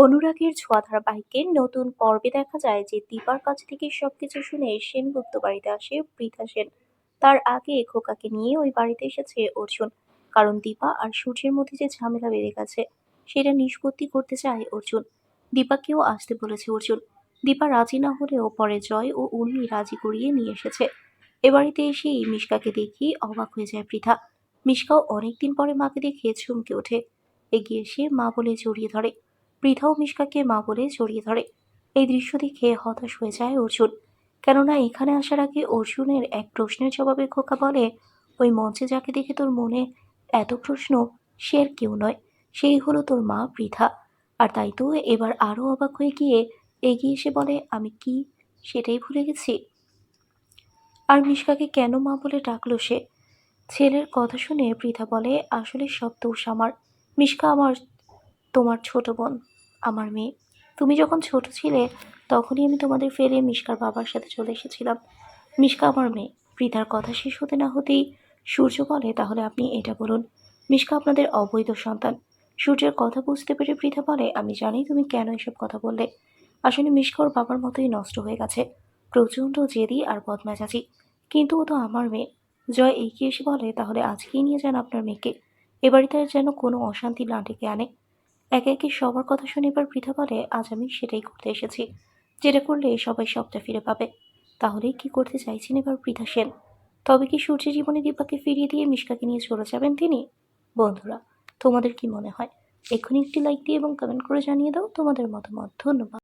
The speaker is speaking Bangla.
অনুরাগের ছোঁয়া ধারাবাহিকের নতুন পর্বে দেখা যায় যে দীপার কাছ থেকে সবকিছু শুনে সেনগুপ্ত বাড়িতে আসে পৃথা সেন। তার আগে খোকাকে নিয়ে ওই বাড়িতে এসেছে অর্জুন। কারণ দীপা আর সূর্যের মধ্যে যে ঝামেলা বেড়ে গেছে, সেটা নিষ্পত্তি করতে চায় অর্জুন। দীপাকেও আসতে বলেছে অর্জুন। দীপা রাজি না হলেও পরে জয় ও উর্মি রাজি করিয়ে নিয়ে এসেছে। এ বাড়িতে এসেই মিশকাকে দেখি অবাক হয়ে যায় পৃথা মিশকাও অনেকদিন পরে মাকে দেখে চমকে ওঠে। এগিয়ে এসে মা বলে জড়িয়ে ধরে। পৃথাও মিশকাকে মা বলে জড়িয়ে ধরে। এই দৃশ্য দেখে হতাশ হয়ে যায় অর্জুন। কেননা এখানে আসার আগে অর্জুনের এক প্রশ্নের জবাবে খোকা বলে, ওই মঞ্চে যাকে দেখে তোর মনে এত প্রশ্ন, সে আর কেউ নয়। সেই হলো তোর মা পৃথা। আর তাই তো এবার আরও অবাক হয়ে গিয়ে এগিয়ে এসে বলে, আমি কি? সেটাই ভুলে গেছি। আর মিশকাকে কেন মা বলে ডাকলো সে? ছেলের কথা শুনে পৃথা বলে, আসলে সব দোষ আমার। মিশকা আমার, তোমার ছোট বোন। আমার মেয়ে। তুমি যখন ছোট ছিলে, তখনই আমি তোমাদের ফেলে মিশকার বাবার সাথে চলে এসেছিলাম। মিশকা আমার মেয়ে। পৃথার কথা শেষ হতে না হতেই সূর্য বলে, তাহলে আপনি এটা বলুন, মিশকা আপনাদের অবৈধ সন্তান? সূর্যের কথা বুঝতে পেরে পৃথা বলে, আমি জানি তুমি কেন এসব কথা বললে। আসলে মিশকা ওর বাবার মতোই নষ্ট হয়ে গেছে, প্রচণ্ড জেদি আর বদমেজাজি। কিন্তু ও তো আমার মেয়ে। জয় এগিয়ে এসে বলে, তাহলে আজকেই নিয়ে যান আপনার মেয়েকে। এ বাড়িতে যেন কোনো অশান্তি না ডেকে আনে। একে একে সবার কথা শুনে এবার পৃথা বলে, আজ আমি সেটাই করতে এসেছি। যেটা করলে সবাই সবটা ফিরে পাবে। তাহলে কি করতে চাইছেন এবার বৃথা সেন? তবে কি সূর্য জীবনে দীপাকে ফিরিয়ে দিয়ে মিশকাকে নিয়ে চলে যাবেন তিনি? বন্ধুরা, তোমাদের কি মনে হয়? এক্ষুনি একটি লাইক দিয়ে এবং কমেন্ট করে জানিয়ে দাও তোমাদের মতামত। ধন্যবাদ।